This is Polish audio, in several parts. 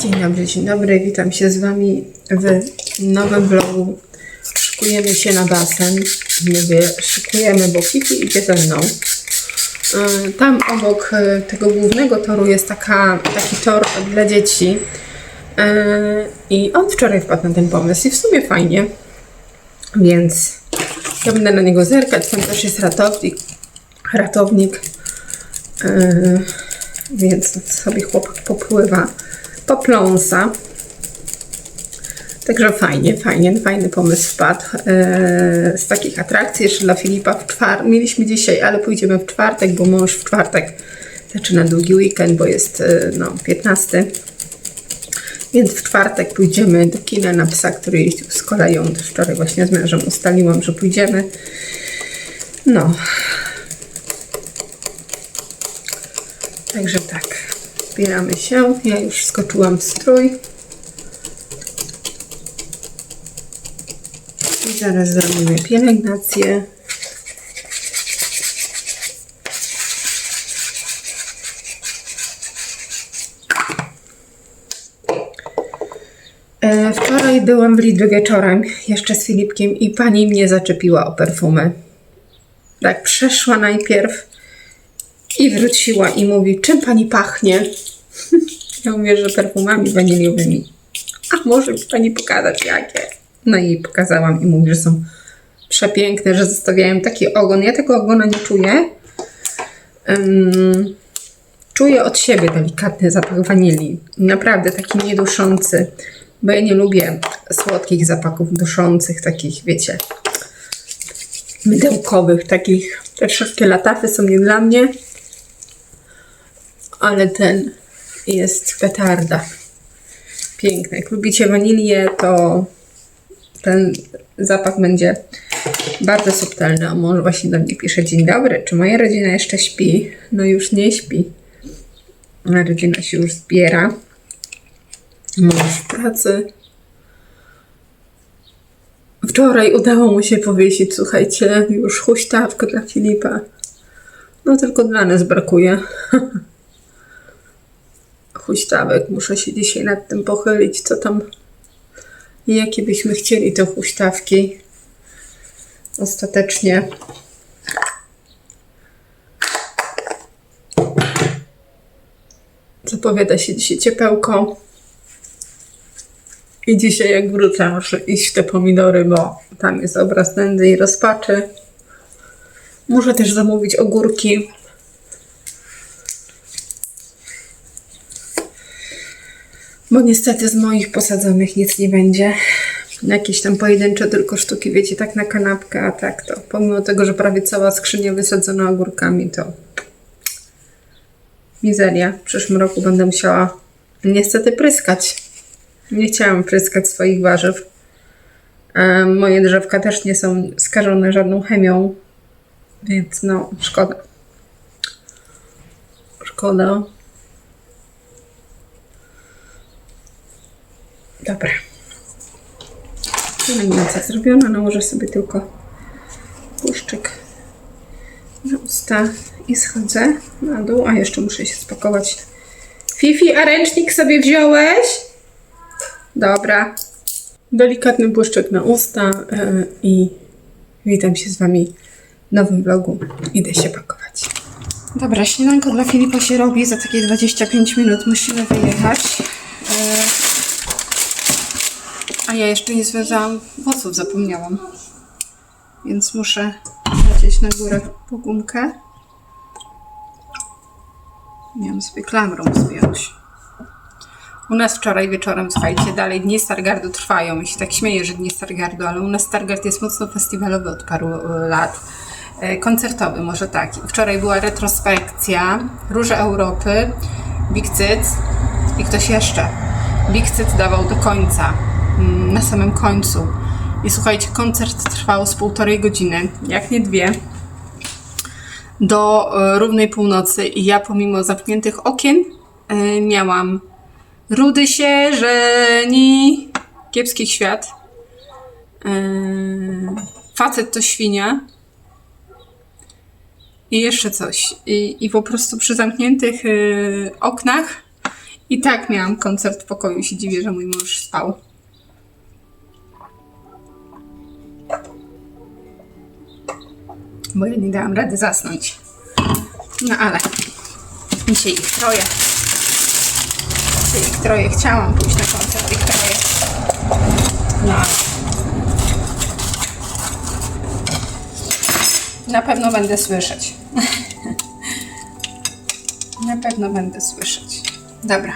Dzień dobry, dzień dobry. Witam się z Wami w nowym vlogu. Szykujemy się na basen. Mówię, szykujemy, bo Fifi idzie ze mną. Yy, Tam obok yy, tego głównego toru jest taka, taki tor dla dzieci. Yy, I on wczoraj wpadł na ten pomysł i w sumie fajnie. Więc ja będę na niego zerkać. Tam też jest ratownik. ratownik. Więc sobie chłopak popływa, popląsa. Także fajnie, fajnie, fajny pomysł wpadł. Yy, z takich atrakcji jeszcze dla Filipa w czwartek. Mieliśmy dzisiaj, ale pójdziemy w czwartek, bo mąż w czwartek zaczyna długi weekend, bo jest yy, no, 15. Więc w czwartek pójdziemy do kina na psa, który jeździł z koleją. Wczoraj właśnie z mężem ustaliłam, że pójdziemy. No, Także tak, zbieramy się. Ja już skoczyłam w strój. I zaraz zrobimy pielęgnację. E, Wczoraj byłam w Lidlu wieczorem, jeszcze z Filipkiem i pani mnie zaczepiła o perfumy. Tak, przeszła najpierw i wróciła i mówi, czym pani pachnie? Ja mówię, że perfumami waniliowymi. A może mi pani pokazać jakie? No i pokazałam i mówi, że są przepiękne, że zostawiają taki ogon. Ja tego ogona nie czuję. Ym, czuję od siebie delikatny zapach wanilii. Naprawdę taki nieduszący, bo ja nie lubię słodkich zapachów duszących, takich wiecie, mydełkowych, takich. Te wszystkie latafy są nie dla mnie ale ten jest petarda. Piękny. Jak lubicie wanilię, to ten zapach będzie bardzo subtelny. O, mąż właśnie do mnie pisze, dzień dobry, czy moja rodzina jeszcze śpi? No już nie śpi. A rodzina się już zbiera. Mąż w pracy. Wczoraj udało mu się powiesić, słuchajcie, już huśtawkę dla Filipa. No tylko dla nas brakuje. huśtawek. Muszę się dzisiaj nad tym pochylić, co tam, jakie byśmy chcieli te huśtawki. Ostatecznie zapowiada się dzisiaj ciepełko. I dzisiaj jak wrócę, muszę iść w te pomidory, bo tam jest obraz nędzy i rozpaczy. Muszę też zamówić ogórki, Bo niestety z moich posadzonych nic nie będzie. Jakieś tam pojedyncze tylko sztuki, wiecie, tak na kanapkę, a tak to. Pomimo tego, że prawie cała skrzynia wysadzona ogórkami, to mizeria. W przyszłym roku będę musiała niestety pryskać. Nie chciałam pryskać swoich warzyw. E, moje drzewka też nie są skażone żadną chemią, więc no, szkoda. Szkoda. Dobra. Pielęgnacja zrobiona. Nałożę sobie tylko błyszczyk na usta i schodzę na dół. A jeszcze muszę się spakować. Fifi, a ręcznik sobie wziąłeś? Dobra. Delikatny błyszczyk na usta yy, i witam się z Wami w nowym vlogu. Idę się pakować. Dobra, śniadanko dla Filipa się robi. Za takie 25 minut musimy wyjechać. Yy, a ja jeszcze nie związałam włosów, zapomniałam. Więc muszę lecieć na górę po gumkę. Miałam sobie klamrą zwiąć. U nas wczoraj wieczorem, słuchajcie, dalej dni Stargardu trwają. I się tak śmieję, że dni Stargardu, ale u nas Stargard jest mocno festiwalowy od paru e, lat. E, Koncertowy, może tak. Wczoraj była retrospekcja Róże Europy, Big Cyc i ktoś jeszcze. Big Cyc dawał do końca na samym końcu. I słuchajcie, koncert trwał z półtorej godziny, jak nie dwie, do e, równej północy. I ja, pomimo zamkniętych okien, e, miałam rudy się żeni, kiepski świat, e, facet to świnia i jeszcze coś. I, i po prostu przy zamkniętych oknach I tak miałam koncert w pokoju. Się dziwię, że mój mąż spał. Bo ja nie dałam rady zasnąć. No ale dzisiaj ich troje. Ich troje. Chciałam pójść na koncert ich troje. No ale Na pewno będę słyszeć. Na pewno będę słyszeć. Dobra.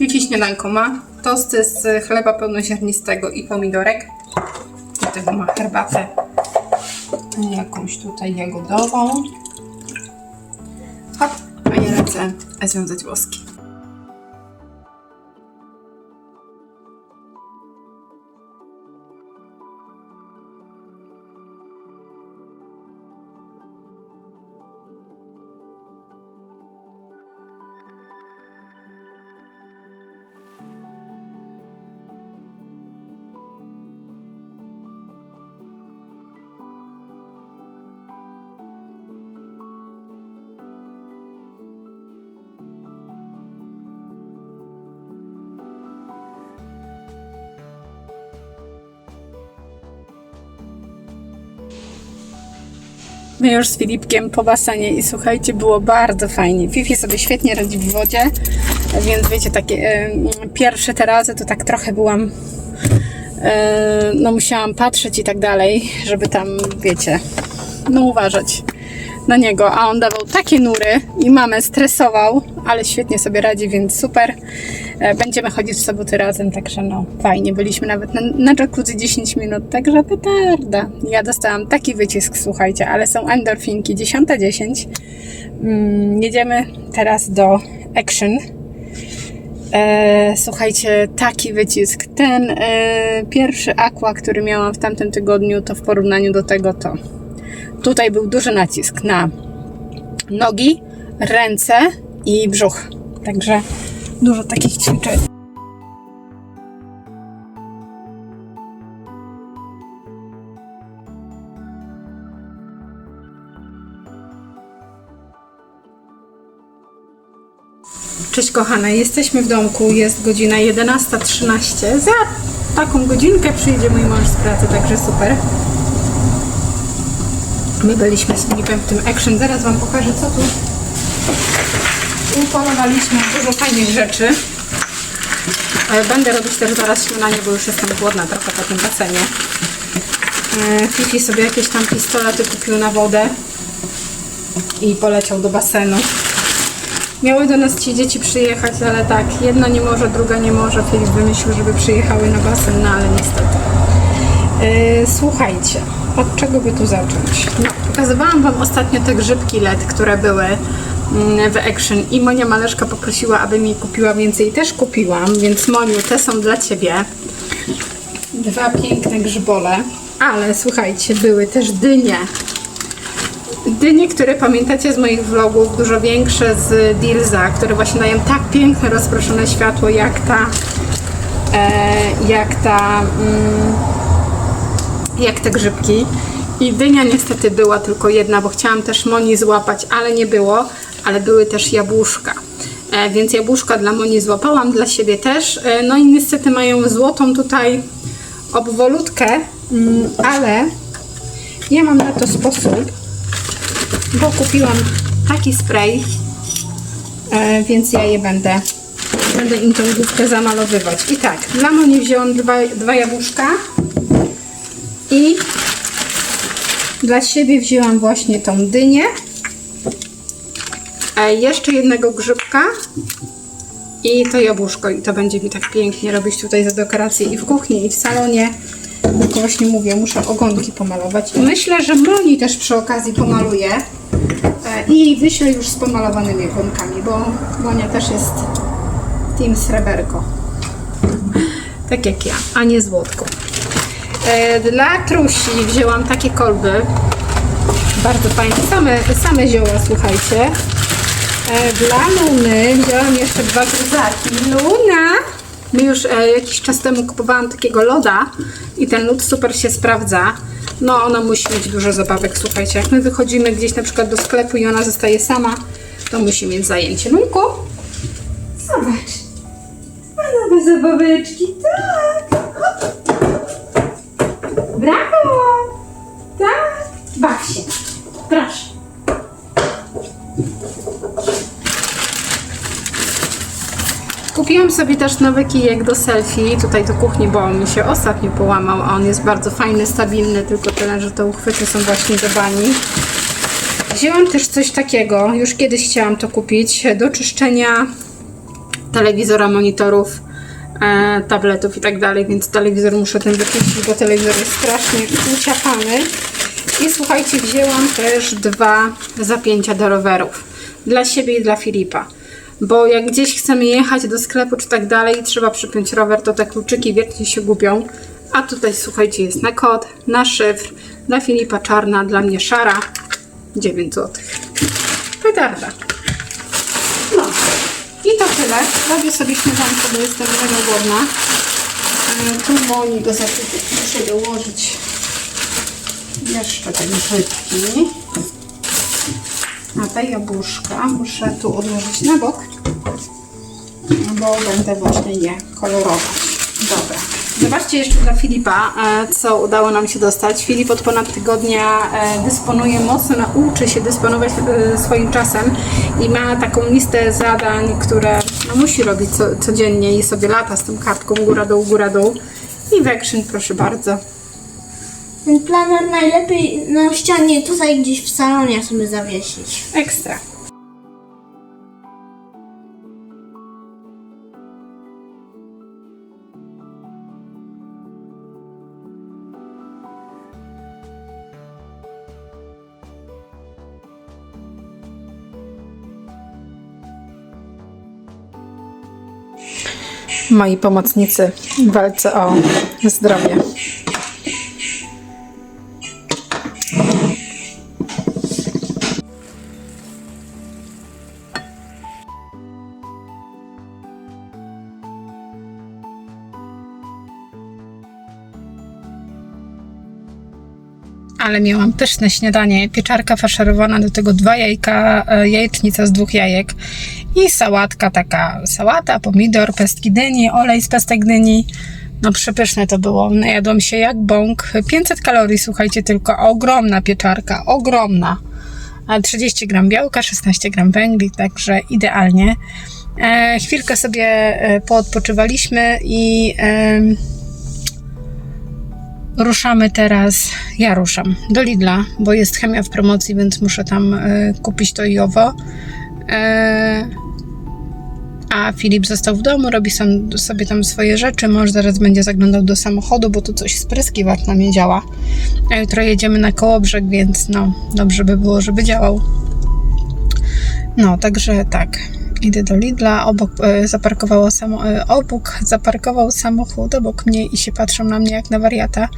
Wielkie śniadanko ma. Tosty z chleba pełnoziarnistego i pomidorek. Do tego ma herbatę jakąś tutaj jagodową. Hop, a ja lecę związać włoski. My już z Filipkiem po basenie i słuchajcie, było bardzo fajnie. Fifi sobie świetnie radzi w wodzie, więc wiecie, takie e, pierwsze te razy to tak trochę byłam, e, no musiałam patrzeć i tak dalej, żeby tam, wiecie, no uważać na niego, a on dawał takie nury i mamę stresował, ale świetnie sobie radzi, więc super. E, Będziemy chodzić w soboty razem, także no fajnie. Byliśmy nawet na, na jacuzzi 10 minut, także petarda. Ja dostałam taki wycisk, słuchajcie, ale są endorfinki 10.10. Mm, jedziemy teraz do Action. E, słuchajcie, taki wycisk. Ten e, pierwszy aqua, który miałam w tamtym tygodniu, to w porównaniu do tego to tutaj był duży nacisk na nogi, ręce i brzuch. Także dużo takich ćwiczeń. Cześć kochane, jesteśmy w domku, jest godzina 11.13. Za taką godzinkę przyjdzie mój mąż z pracy, także super. My byliśmy z Filipem w tym action. Zaraz Wam pokażę, co tu upolowaliśmy. Dużo fajnych rzeczy. E, Będę robić też zaraz śniadanie, bo już jestem głodna trochę po tym basenie. E, Fifi sobie jakieś tam pistolety kupił na wodę i poleciał do basenu. Miały do nas ci dzieci przyjechać, ale tak, jedna nie może, druga nie może. Filip wymyślił, żeby przyjechały na basen, no ale niestety. Yy, słuchajcie, od czego by tu zacząć? No, pokazywałam Wam ostatnio te grzybki LED, które były w Action i Monia Maleszka poprosiła, aby mi kupiła więcej. Też kupiłam, więc Moniu, te są dla Ciebie. Dwa piękne grzybole, ale słuchajcie, były też dynie. Dynie, które pamiętacie z moich vlogów, dużo większe z Dilza, które właśnie dają tak piękne, rozproszone światło, jak ta, e, jak ta, mm, jak te grzybki. I dynia niestety była tylko jedna, bo chciałam też Moni złapać, ale nie było, ale były też jabłuszka. E, więc jabłuszka dla Moni złapałam, dla siebie też. E, no i niestety mają złotą tutaj obwolutkę, mm, ale ja mam na to sposób, bo kupiłam taki spray, e, więc ja je będę, będę im tą główkę zamalowywać. I tak, dla Moni wzięłam dwa, dwa jabłuszka i dla siebie wzięłam właśnie tą dynię, jeszcze jednego grzybka i to jabłuszko i to będzie mi tak pięknie robić tutaj za dekorację i w kuchni i w salonie. Tylko właśnie mówię, muszę ogonki pomalować. I myślę, że Moni też przy okazji pomaluję. E, I wyślę już z pomalowanymi ogonkami, bo Monia też jest team sreberko. Tak jak ja, a nie złotko. E, Dla trusi wzięłam takie kolby. Bardzo fajne, same, same zioła, słuchajcie. E, Dla Luny wzięłam jeszcze dwa gryzaki. Luna! My już e, jakiś czas temu kupowałam takiego loda i ten lód super się sprawdza. No ona musi mieć dużo zabawek, słuchajcie. Jak my wychodzimy gdzieś na przykład do sklepu i ona zostaje sama, to musi mieć zajęcie. Lunku? Zobacz. A nowe zabaweczki, tak. Brawo. Tak. Baw się. Proszę. Kupiłam sobie też nowy kijek do selfie, tutaj do kuchni, bo on mi się ostatnio połamał, a on jest bardzo fajny, stabilny, tylko tyle, że te uchwyty są właśnie do bani. Wzięłam też coś takiego, już kiedyś chciałam to kupić, do czyszczenia telewizora, monitorów, e, tabletów i tak dalej, więc telewizor muszę ten wyczyścić, bo telewizor jest strasznie uciapany. I słuchajcie, wzięłam też dwa zapięcia do rowerów. Dla siebie i dla Filipa. Bo jak gdzieś chcemy jechać do sklepu czy tak dalej i trzeba przypiąć rower, to te kluczyki wiecznie się gubią. A tutaj słuchajcie, jest na kod, na szyfr. Dla Filipa czarna, dla mnie szara. 9 zł. Petarda. No. I to tyle. Robię sobie śniadanko, bo jestem mega głodna. E, Tu boni do zakupy. Muszę dołożyć jeszcze te grzybki. A te jabłuszka muszę tu odłożyć na bok, bo będę właśnie je kolorować. Dobra. Zobaczcie jeszcze dla Filipa, e, co udało nam się dostać. Filip od ponad tygodnia e, dysponuje mocno, nauczy się dysponować e, swoim czasem i ma taką listę zadań, które no, musi robić co, codziennie i sobie lata z tą kartką góra dół, góra dół. I Wekszyn, proszę bardzo. Ten planer najlepiej na ścianie tutaj gdzieś w salonie sobie zawiesić. Ekstra. Moi pomocnicy w walce o zdrowie. Ale miałam pyszne śniadanie, pieczarka faszerowana, do tego dwa jajka, e, jajecznica z dwóch jajek i sałatka taka, sałata, pomidor, pestki dyni, olej z pestek dyni. No przepyszne to było, najadłam się jak bąk. 500 kalorii, słuchajcie, tylko ogromna pieczarka, ogromna. A 30 gram białka, 16 gram węgli, także idealnie. E, chwilkę sobie e, poodpoczywaliśmy i... em, Ruszamy teraz, ja ruszam do Lidla, bo jest chemia w promocji, więc muszę tam e, kupić to i owo. E, a Filip został w domu, robi sam, sobie tam swoje rzeczy. Mąż zaraz będzie zaglądał do samochodu, bo tu coś spryskiwacz na mnie działa. A jutro jedziemy na Kołobrzeg, więc no, dobrze by było, żeby działał. No, także tak. Idę do Lidla, obok e, zaparkowało samo, e, obok zaparkował samochód obok mnie i się patrzą na mnie jak na wariata.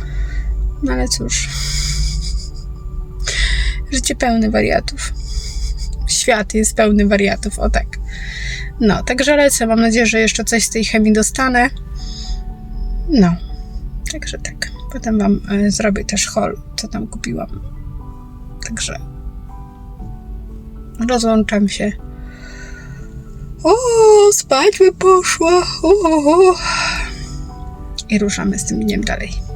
No ale cóż. Życie pełne wariatów. Świat jest pełny wariatów, o tak. No, także lecę. Mam nadzieję, że jeszcze coś z tej chemii dostanę. No, także tak. Potem Wam e, zrobię też haul, co tam kupiłam. Także rozłączam się. O, spać by poszła. O, o, o. I ruszamy z tym dniem dalej.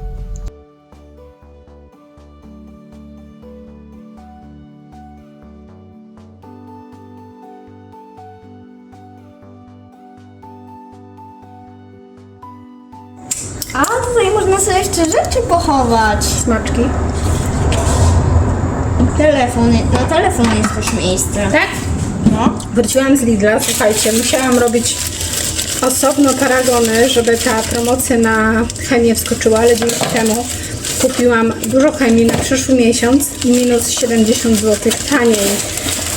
Można sobie jeszcze rzeczy pochować. Smaczki. Telefon, na telefon jest też miejsce. Tak? No. Wróciłam z Lidla, słuchajcie, musiałam robić osobno paragony, żeby ta promocja na chemię wskoczyła, ale dzięki temu kupiłam dużo chemii na przyszły miesiąc, minus 70 zł taniej.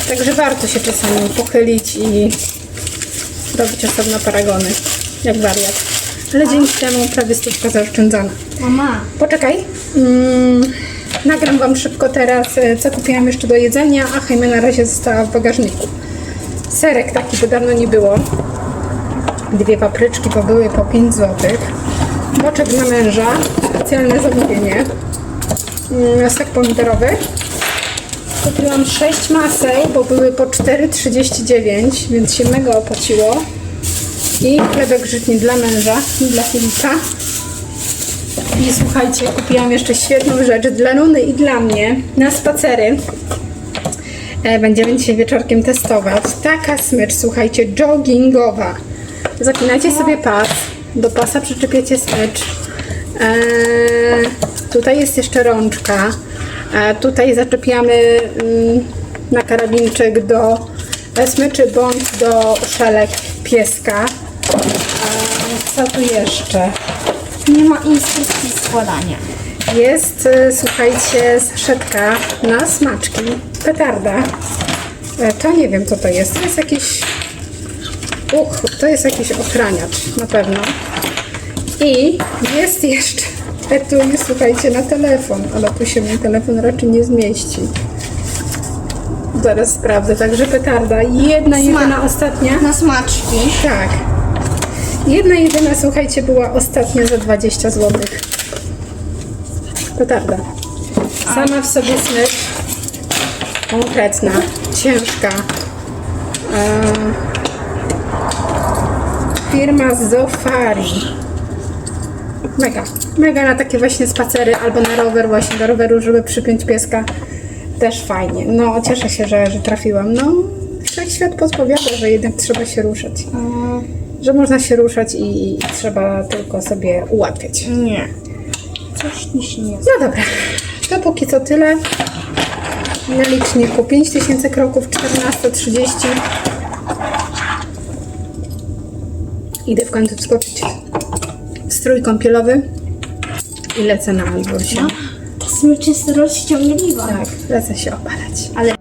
Także warto się czasami pochylić i robić osobno paragony, jak wariat. Ale dzięki temu prawie stówka zaoszczędzona. Mama. Poczekaj. Mm, nagram Wam szybko teraz, e, co kupiłam jeszcze do jedzenia, a chemia na razie została w bagażniku. Serek taki, bo dawno nie było. Dwie papryczki, bo były po 5 zł. Boczek dla męża, specjalne zamówienie. Mm, pomidorowy. Kupiłam 6 maseł, bo były po 4,39, więc się mega opłaciło. I chlebek żytni dla męża, dla Filipa. I słuchajcie, kupiłam jeszcze świetną rzecz dla Luny i dla mnie na spacery. E, Będziemy dzisiaj wieczorkiem testować. Taka smycz, słuchajcie, joggingowa. Zapinacie sobie pas, do pasa przyczepiacie smycz. E, tutaj jest jeszcze rączka. E, tutaj zaczepiamy mm, na karabinczyk do e, smyczy bądź do szelek pieska. E, co tu jeszcze? Nie ma instrukcji składania. Jest, e, słuchajcie, saszetka na smaczki. Petarda. E, To nie wiem, co to jest. To jest jakiś... Uch, to jest jakiś ochraniacz, na pewno. I jest jeszcze etui, słuchajcie, na telefon, ale tu się mój telefon raczej nie zmieści. Zaraz sprawdzę. Także petarda. Jedna, jedyna, ostatnia. Na smaczki. Tak. Jedna jedyna, słuchajcie, była ostatnia za 20 zł. Petarda. Sama w sobie smycz. Konkretna, ciężka. Eee, firma Zofari. Mega. Mega na takie właśnie spacery albo na rower właśnie do roweru, żeby przypiąć pieska. Też fajnie. No, cieszę się, że, że trafiłam. No, wszechświat podpowiada, że jednak trzeba się ruszać że można się ruszać i, i trzeba tylko sobie ułatwiać. Nie. Coś mi się nie No dobra, to póki co tyle. Na liczniku 5000 kroków, 14.30. Idę w końcu wskoczyć w strój kąpielowy i lecę na Alborsie. Ta smycz jest rozciągliwa. Tak, lecę się opalać. Ale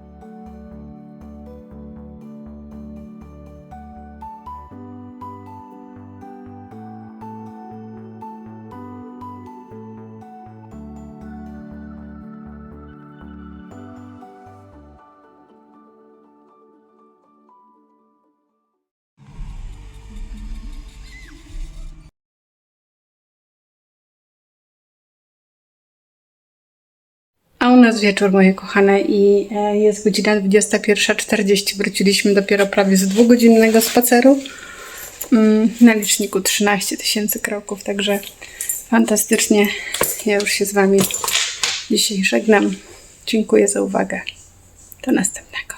A u nas wieczór, moje kochane, i e, jest godzina 21.40. Wróciliśmy dopiero prawie z dwugodzinnego spaceru. Mm, Na liczniku 13 tysięcy kroków, także fantastycznie. Ja już się z Wami dzisiaj żegnam. Dziękuję za uwagę. Do następnego.